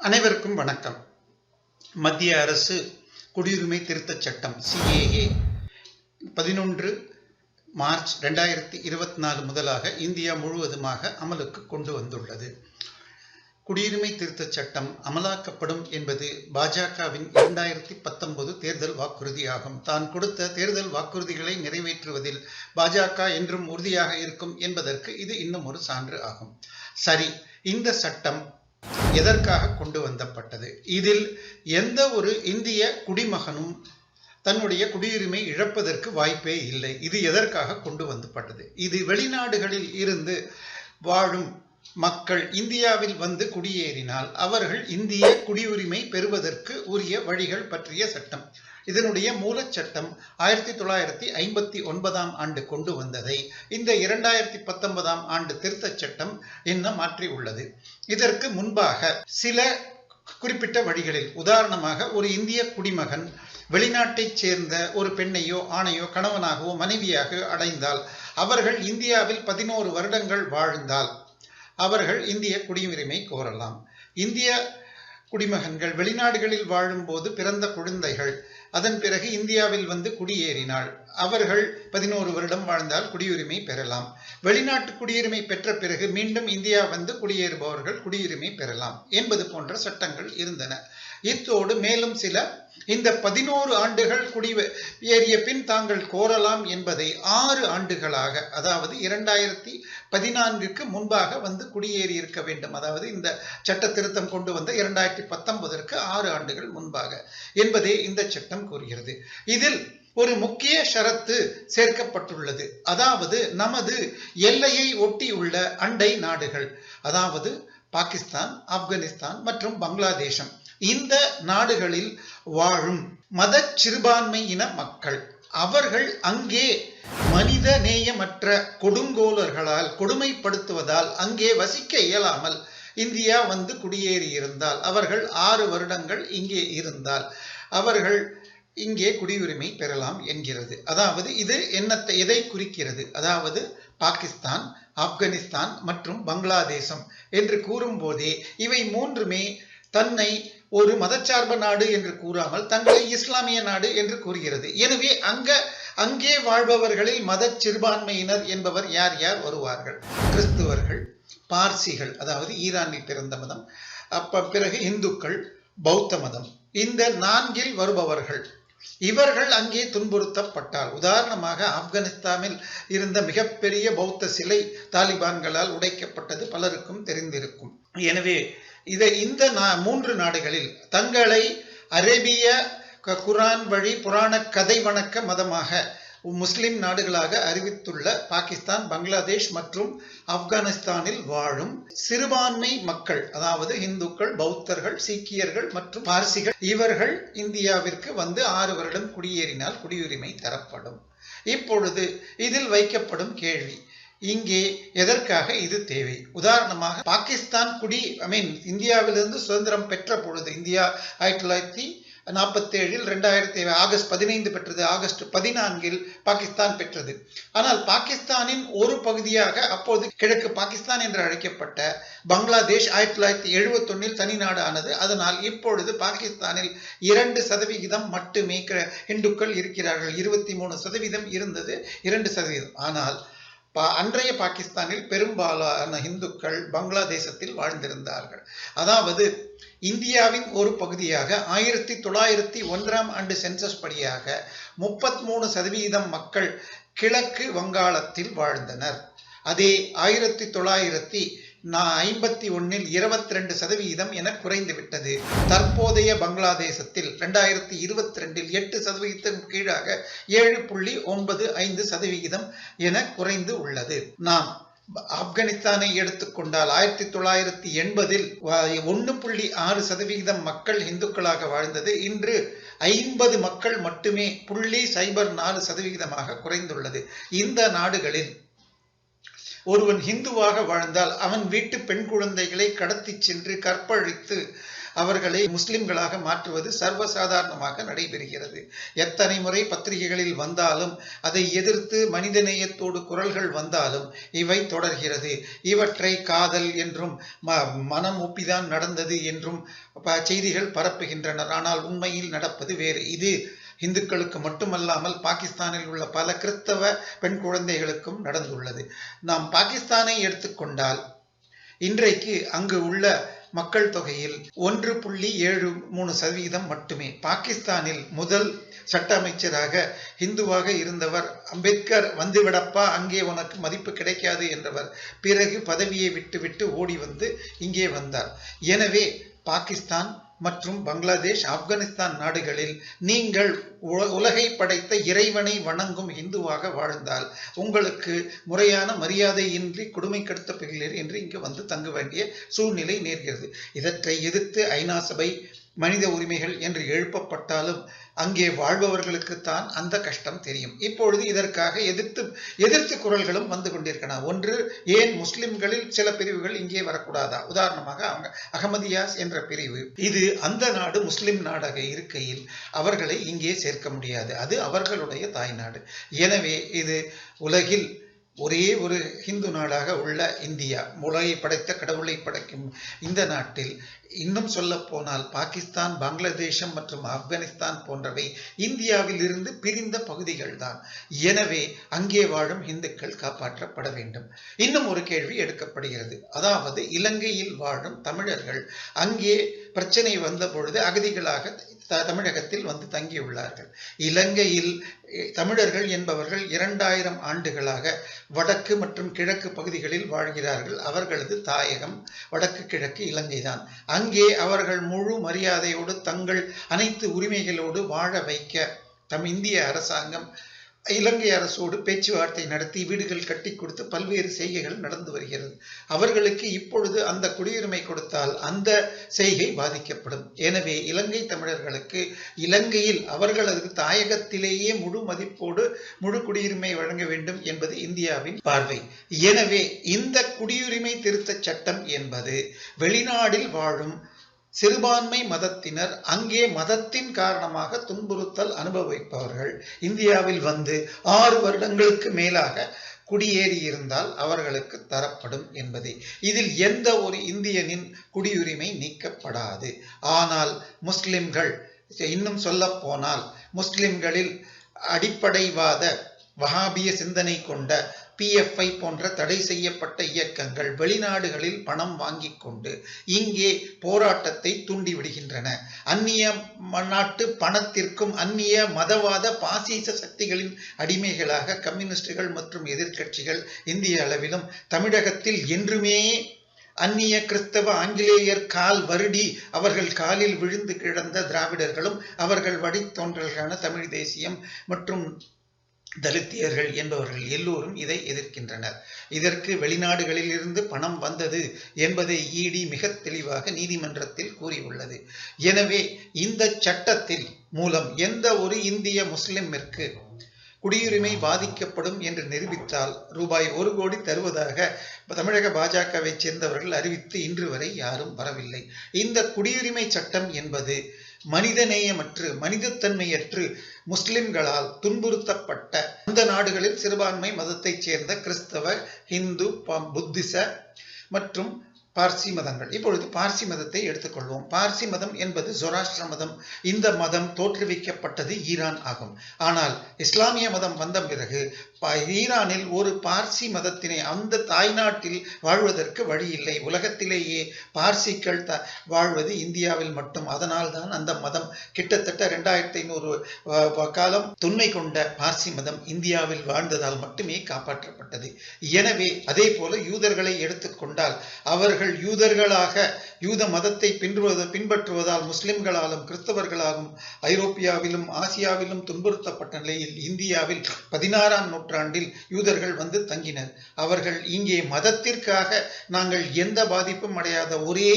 அனைவருக்கும் வணக்கம். மத்திய அரசு குடியுரிமை திருத்தச் சட்டம் சிஏஏ பதினொன்று மார்ச் ரெண்டாயிரத்தி இருபத்தி நாலு முதலாக இந்தியா முழுவதுமாக அமலுக்கு கொண்டு வந்துள்ளது. குடியுரிமை திருத்தச் சட்டம் அமலாக்கப்படும் என்பது பாஜகவின் இரண்டாயிரத்தி பத்தொன்பது தேர்தல் வாக்குறுதியாகும். தான் கொடுத்த தேர்தல் வாக்குறுதிகளை நிறைவேற்றுவதில் பாஜக என்றும் உறுதியாக இருக்கும் என்பதற்கு இது இன்னும் ஒரு சான்று ஆகும். சரி இந்த சட்டம் எதற்காக கொண்டு வந்தப்பட்டது? இதில் எந்த ஒரு இந்திய குடிமகனும் தன்னுடைய குடியுரிமை இழப்பதற்கு வாய்ப்பே இல்லை. இது எதற்காக கொண்டு வந்தப்பட்டது? இது வெளிநாடுகளில் இருந்து வாழும் மக்கள் இந்தியாவில் வந்து குடியேறினால் அவர்கள் இந்திய குடியுரிமை பெறுவதற்கு உரிய வழிகள் பற்றிய சட்டம். இதனுடைய மூலச்சட்டம் ஆயிரத்தி தொள்ளாயிரத்தி ஐம்பத்தி ஒன்பதாம் ஆண்டு கொண்டு வந்ததை இந்த இரண்டாயிரத்தி பத்தொன்பதாம் ஆண்டு திருத்தச் சட்டம் என்ன மாற்றி உள்ளது இதற்கு முன்பாக சில குறிப்பிட்ட வழிகளில் உதாரணமாக ஒரு இந்திய குடிமகன் வெளிநாட்டைச் சேர்ந்த ஒரு பெண்ணையோ ஆணையோ கணவனாகவோ மனைவியாக அடைந்தால் அவர்கள் இந்தியாவில் பதினோரு வருடங்கள் வாழ்ந்தால் அவர்கள் இந்திய குடியுரிமை கோரலாம். இந்திய குடிமகன்கள் வெளிநாடுகளில் வாழும்போது பிறந்த குழந்தைகள். அதன் பிறகு இந்தியாவில் வந்து குடியேறினாள். அவர்கள் பதினோரு வருடம் வாழ்ந்தால் குடியுரிமை பெறலாம். வெளிநாட்டு குடியுரிமை பெற்ற பிறகு மீண்டும் இந்தியா வந்து குடியேறுபவர்கள் குடியுரிமை பெறலாம் என்பது போன்ற சட்டங்கள் இருந்தன. இத்தோடு மேலும் சில இந்த பதினோரு ஆண்டுகள் குடியேறிய பின் தாங்கள் கோரலாம் என்பதை ஆறு ஆண்டுகளாக அதாவது இரண்டாயிரத்தி பதினான்கிற்கு முன்பாக வந்து குடியேறி இருக்க வேண்டும். அதாவது இந்த சட்ட திருத்தம் கொண்டு வந்த இரண்டாயிரத்தி பத்தொன்பதற்கு ஆறு ஆண்டுகள் முன்பாக என்பதே இந்த சட்டம் கூறுகிறது. இதில் ஒரு முக்கிய ஷரத்து சேர்க்கப்பட்டுள்ளது. அதாவது நமது எல்லையை ஒட்டியுள்ள அண்டை நாடுகள் அதாவது பாகிஸ்தான் ஆப்கானிஸ்தான் மற்றும் பங்களாதேசம். இந்த நாடுகளில் வாழும் மத சிறுபான்மையின மக்கள் அவர்கள் அங்கே மனித நேயமற்ற கொடுங்கோலர்களால் கொடுமைப்படுத்துவதால் அங்கே வசிக்க இயலாமல் இந்தியா வந்து குடியேறி இருந்தால் அவர்கள் ஆறு வருடங்கள் இங்கே இருந்தால் அவர்கள் இங்கே குடியுரிமை பெறலாம் என்கிறது. அதாவது இது என்னத்தை எதை குறிக்கிறது? அதாவது பாகிஸ்தான் ஆப்கானிஸ்தான் மற்றும் பங்களாதேசம் என்று கூறும்போதே இவை மூன்றுமே தன்னை ஒரு மதச்சார்பு நாடு என்று கூறாமல் தங்களை இஸ்லாமிய நாடு என்று கூறுகிறது. எனவே அங்க அங்கே வாழ்பவர்களில் மத சிறுபான்மையினர் என்பவர் யார் யார் வருவார்கள்? கிறிஸ்துவர்கள் பார்சிகள் அதாவது ஈரானில் பிறந்த மதம் அப்ப பிறகு இந்துக்கள் பௌத்த மதம். இந்த நான்கில் வருபவர்கள் இவர்கள் அங்கே துன்புறுத்தப்பட்டால் உதாரணமாக ஆப்கானிஸ்தானில் இருந்த மிகப்பெரிய பௌத்த சிலை தாலிபான்களால் உடைக்கப்பட்டது பலருக்கும் தெரிந்திருக்கும். எனவே இதை இந்த மூன்று நாடுகளில் தங்களை அரேபிய குரான் வழி புராண கதை வணக்க மதமாக முஸ்லிம் நாடுகளாக அறிவித்துள்ள பாகிஸ்தான் பங்களாதேஷ் மற்றும் ஆப்கானிஸ்தானில் வாழும் சிறுபான்மை மக்கள் அதாவது இந்துக்கள் பௌத்தர்கள் சீக்கியர்கள் மற்றும் பார்சிகள் இவர்கள் இந்தியாவிற்கு வந்து ஆறு வருடம் குடியேறினால் குடியுரிமை தரப்படும். இப்பொழுது இதில் வைக்கப்படும் கேள்வி இங்கே எதற்காக இது தேவை? உதாரணமாக பாகிஸ்தான் குடி ஐ மீன் இந்தியாவிலிருந்து சுதந்திரம் பெற்ற பொழுது இந்தியா ஆயிரத்தி தொள்ளாயிரத்தி நாற்பத்தேழில் ரெண்டாயிரத்தி ஆகஸ்ட் பதினைந்து பெற்றது ஆகஸ்ட் பதினான்கில் பாகிஸ்தான் பெற்றது. ஆனால் பாகிஸ்தானின் ஒரு பகுதியாக அப்போது கிழக்கு பாகிஸ்தான் என்று அழைக்கப்பட்ட பங்களாதேஷ் ஆயிரத்தி தொள்ளாயிரத்தி எழுபத்தொன்னில் தனி நாடு ஆனது அதனால் இப்பொழுது பாகிஸ்தானில் இரண்டு சதவிகிதம் மட்டுமே இந்துக்கள் இருக்கிறார்கள். இருபத்தி மூணு சதவீதம் இருந்தது இரண்டு சதவீதம் ஆனால் அன்றைய பாகிஸ்தானில் பெரும்பாலான இந்துக்கள் பங்களாதேசத்தில் வாழ்ந்திருந்தார்கள். அதாவது இந்தியாவின் ஒரு பகுதியாக ஆயிரத்தி தொள்ளாயிரத்தி ஒன்றாம் ஆண்டு சென்சஸ் படியாக முப்பத்தி மூணு சதவீதம் மக்கள் கிழக்கு வங்காளத்தில் வாழ்ந்தனர். அதே ஆயிரத்தி தொள்ளாயிரத்தி நான் ஐம்பத்தி ஒன்னில் இருபத்தி ரெண்டு சதவிகிதம் என குறைந்து விட்டது தற்போதைய பங்களாதேசத்தில் ரெண்டாயிரத்தி இருபத்தி ரெண்டில் எட்டு சதவிகிதம் கீழாக ஏழு புள்ளி ஒன்பது ஐந்து சதவிகிதம் என குறைந்து உள்ளது. நாம் ஆப்கானிஸ்தானை எடுத்துக்கொண்டால் ஆயிரத்தி தொள்ளாயிரத்தி எண்பதில் ஒன்று புள்ளி ஆறு சதவிகிதம் மக்கள் இந்துக்களாக வாழ்ந்தது. இன்று ஐம்பது மக்கள் மட்டுமே புள்ளி சைபர் நாலு சதவிகிதமாக குறைந்துள்ளது. இந்த நாடுகளில் ஒருவன் ஹிந்துவாக வாழ்ந்தால் அவன் வீட்டு பெண் குழந்தைகளை கடத்தி சென்று கற்பழித்து அவர்களை முஸ்லிம்களாக மாற்றுவது சர்வசாதாரணமாக நடைபெறுகிறது. எத்தனை முறை பத்திரிகைகளில் வந்தாலும் அதை எதிர்த்து மனிதநேயத்தோடு குரல்கள் வந்தாலும் இவை தொடர்கிறது. இவற்றை காதல் என்றும் ம மனம் ஒப்பிதான் நடந்தது என்றும் ப- செய்திகள் பரப்புகின்றனர். ஆனால் உண்மையில் நடப்பது வேறு. இது இந்துக்களுக்கு மட்டுமல்லாமல் பாகிஸ்தானில் உள்ள பல கிறிஸ்தவ பெண் குழந்தைகளுக்கும் நடந்துள்ளது. நாம் பாகிஸ்தானை எடுத்துக்கொண்டால் இன்றைக்கு அங்கு உள்ள மக்கள் தொகையில் ஒன்று புள்ளி ஏழு மூணு சதவீதம் மட்டுமே. பாகிஸ்தானில் முதல் சட்ட அமைச்சராக இந்துவாக இருந்தவர் அம்பேத்கர் வந்துவிடப்பா அங்கே உனக்கு மதிப்பு கிடைக்காது என்றவர். பிறகு பதவியை விட்டுவிட்டு ஓடி வந்து இங்கே வந்தார். எனவே பாகிஸ்தான் மற்றும் பங்களாதேஷ் ஆப்கானிஸ்தான் நாடுகளில் நீங்கள் உலகை படைத்த இறைவனை வணங்கும் இந்துவாக வாழ்ந்தால் உங்களுக்கு முறையான மரியாதையின்றி கொடுமைப்படுத்தப்படுகிறீர் என்று இங்கு வந்து தங்க வேண்டிய சூழ்நிலை நேர்கிறது. இதற்றை எதிர்த்து ஐநா சபை மனித உரிமைகள் என்று எழுப்பப்பட்டாலும் அங்கே வாழ்பவர்களுக்குத்தான் அந்த கஷ்டம் தெரியும். இப்பொழுது இதற்காக எதிர்த்து எதிர்த்து குரல்களும் வந்து கொண்டிருக்கின்றன. ஒன்று ஏன் முஸ்லிம்களில் சில பிரிவுகள் இங்கே வரக்கூடாதா? உதாரணமாக அவங்க அகமதியாஸ் என்ற பிரிவு. இது அந்த நாடு முஸ்லிம் நாடாக இருக்கையில் அவர்களை இங்கே சேர்க்க முடியாது. அது அவர்களுடைய தாய்நாடு எனவே இது உலகில் ஒரே ஒரு ஹிந்து நாடாக உள்ள இந்தியா உலகை படைத்த கடவுளை படைக்கும் இந்த நாட்டில் இன்னும் சொல்ல போனால் பாகிஸ்தான் பங்களாதேசம் மற்றும் ஆப்கானிஸ்தான் போன்றவை இந்தியாவில் இருந்து பிரிந்த பகுதிகள் தான் எனவே அங்கே வாழும் இந்துக்கள் காப்பாற்றப்பட வேண்டும். இன்னும் ஒரு கேள்வி எடுக்கப்படுகிறது. அதாவது இலங்கையில் வாழும் தமிழர்கள் அங்கே பிரச்சனை வந்த பொழுது அகதிகளாக த- தமிழகத்தில் வந்து தங்கியுள்ளார்கள். இலங்கையில் தமிழர்கள் என்பவர்கள் இரண்டாயிரம் ஆண்டுகளாக வடக்கு மற்றும் கிழக்கு பகுதிகளில் வாழ்கிறார்கள். அவர்களது தாயகம் வடக்கு கிழக்கு இலங்கைதான். அங்கே அவர்கள் முழு மரியாதையோடு தங்கள் அனைத்து உரிமைகளோடு வாழ வைக்க தம் இந்திய அரசாங்கம் இலங்கை அரசோடு பேச்சுவார்த்தை நடத்தி வீடுகள் கட்டி கொடுத்து பல்வேறு செய்கைகள் நடந்து வருகிறது. அவர்களுக்கு இப்பொழுது அந்த குடியுரிமை கொடுத்தால் அந்த செய்கை பாதிக்கப்படும். எனவே இலங்கை தமிழர்களுக்கு இலங்கையில் அவர்களது தாயகத்திலேயே முழு மதிப்போடு முழு குடியுரிமை வழங்க வேண்டும் என்பது இந்தியாவின் பார்வை. எனவே இந்த குடியுரிமை திருத்த சட்டம் என்பது வெளிநாடில் வாழும் சிறுபான்மை மதத்தினர் அங்கே மதத்தின் காரணமாக துன்புறுத்தல் அனுபவிப்பவர்கள். இந்தியாவில் வந்து ஆறு வருடங்களுக்கு மேலாக குடியேறி இருந்தால் அவர்களுக்கு தரப்படும் என்பதே. இதில் எந்த ஒரு இந்தியனின் குடியுரிமை நீக்கப்படாது. ஆனால் முஸ்லிம்கள் இன்னும் சொல்ல போனால் முஸ்லிம்களில் அடிப்படைவாத வஹாபிய சிந்தனை கொண்ட பிஎஃப்ஐ போன்ற தடை செய்யப்பட்ட இயக்கங்கள் வெளிநாடுகளில் பணம் வாங்கி கொண்டு இங்கே போராட்டத்தை தூண்டிவிடுகின்றன அந்நிய ம- நாட்டு பணத்திற்கும் அந்நிய மதவாத பாசிச சக்திகளின் அடிமைகளாக கம்யூனிஸ்டுகள் மற்றும் எதிர்க்கட்சிகள் இந்திய அளவிலும் தமிழகத்தில் என்றுமே அந்நிய கிறிஸ்தவ ஆங்கிலேயர் கால் வருடி அவர்கள் காலில் விழுந்து கிடந்த திராவிடர்களும் அவர்கள் வழித்தோன்றல்களான தமிழ் தேசியம் மற்றும் தலித்தியர்கள் என்பவர்கள் எல்லோரும் இதை எதிர்க்கின்றனர். இதற்கு வெளிநாடுகளில் இருந்து பணம் வந்தது என்பதை ஈடி மிக தெளிவாக நீதிமன்றத்தில் கூறியுள்ளது. எனவே இந்த சட்டத்தில் மூலம் எந்த ஒரு இந்திய முஸ்லிமிற்கு குடியுரிமை பாதிக்கப்படும் என்று நிரூபித்தால் ரூபாய் ஒரு கோடி தருவதாக தமிழக பாஜகவை சேர்ந்தவர்கள் அறிவித்து இன்று வரை யாரும் வரவில்லை. இந்த குடியுரிமை சட்டம் என்பது மனிதநேயமற்று மனிதத்தன்மையற்று முஸ்லிம்களால் துன்புறுத்தப்பட்ட அந்த நாடுகளில் சிறுபான்மை மதத்தைச் சேர்ந்த கிறிஸ்தவ இந்து ப- புத்திச மற்றும் பார்சி மதங்கள். இப்பொழுது பார்சி மதத்தை எடுத்துக்கொள்வோம். பார்சி மதம் என்பது ஜொராஷ்டிர மதம். இந்த மதம் தோற்றுவிக்கப்பட்டது ஈரான் ஆகும். ஆனால் இஸ்லாமிய மதம் வந்த பிறகு ஈரானில் ஒரு பார்சி மதத்தினை அந்த தாய்நாட்டில் வாழ்வதற்கு வழி இல்லை உலகத்திலேயே பார்சிகள் த வாழ்வது இந்தியாவில் மட்டும். அதனால் தான் அந்த மதம் கிட்டத்தட்ட ரெண்டாயிரத்தி ஐநூறு காலம் தொன்மை கொண்ட பார்சி மதம் இந்தியாவில் வாழ்ந்ததால் மட்டுமே காப்பாற்றப்பட்டது. எனவே அதே போல யூதர்களை எடுத்துக்கொண்டால் அவர்கள் யூதர்களாக யூத மதத்தை பின்பற்றுவது பின்பற்றுவதால் முஸ்லிம்களாலும் கிறிஸ்தவர்களாலும் ஐரோப்பியாவிலும் ஆசியாவிலும் துன்புறுத்தப்பட்ட நிலையில் இந்தியாவில் பதினாறாம் நூற்றாண்டில் யூதர்கள் வந்து தங்கினர். அவர்கள் இங்கே மதத்திற்காக நாங்கள் எந்த பாதிப்பும் அடையாத ஒரே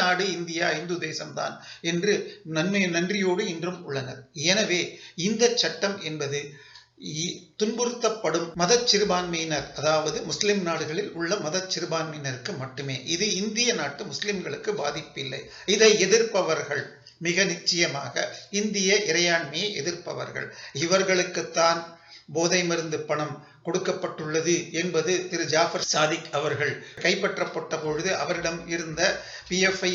நாடு இந்தியா இந்து தேசம்தான் என்று நன்மை நன்றியோடு இன்றும் உள்ளனர். எனவே இந்த சட்டம் என்பது துன்புறுத்தப்படும் மத சிறுபான்மையினர் அதாவது முஸ்லிம் நாடுகளில் உள்ள மத சிறுபான்மையினருக்கு மட்டுமே. இது இந்திய நாட்டு முஸ்லிம்களுக்கு பாதிப்பில்லை. இதை எதிர்ப்பவர்கள் மிக நிச்சயமாக இந்திய இறையாண்மையை எதிர்ப்பவர்கள். இவர்களுக்குத்தான் போதை மருந்து பணம் கொடுக்கப்பட்டுள்ளது என்பது திரு ஜாஃபர் சாதிக் அவர்கள் கைப்பற்றப்பட்ட பொழுது அவரிடம் இருந்த பிஎஃப்ஐ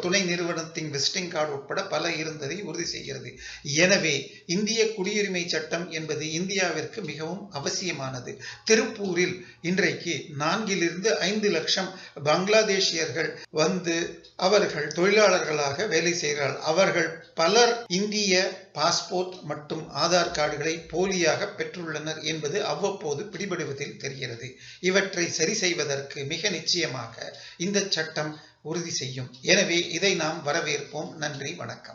துணை நிறுவனத்தின் விசிட்டிங் கார்டு உட்பட பல இருந்ததை உறுதி செய்கிறது. எனவே இந்திய குடியுரிமை சட்டம் என்பது இந்தியாவிற்கு மிகவும் அவசியமானது. திருப்பூரில் இன்றைக்கு நான்கிலிருந்து ஐந்து லட்சம் பங்களாதேஷியர்கள் வந்து அவர்கள் தொழிலாளர்களாக வேலை செய்கிறார்கள். அவர்கள் பலர் இந்திய பாஸ்போர்ட் மற்றும் ஆதார் கார்டுகளை போலியாக பெற்றுள்ளனர் என்பது அவ்வப்போது பிடிபடுவதில் தெரிகிறது. இவற்றை சரி செய்வதற்கு மிக நிச்சயமாக இந்த சட்டம் உறுதி செய்யும். எனவே இதை நாம் வரவேற்போம். நன்றி வணக்கம்.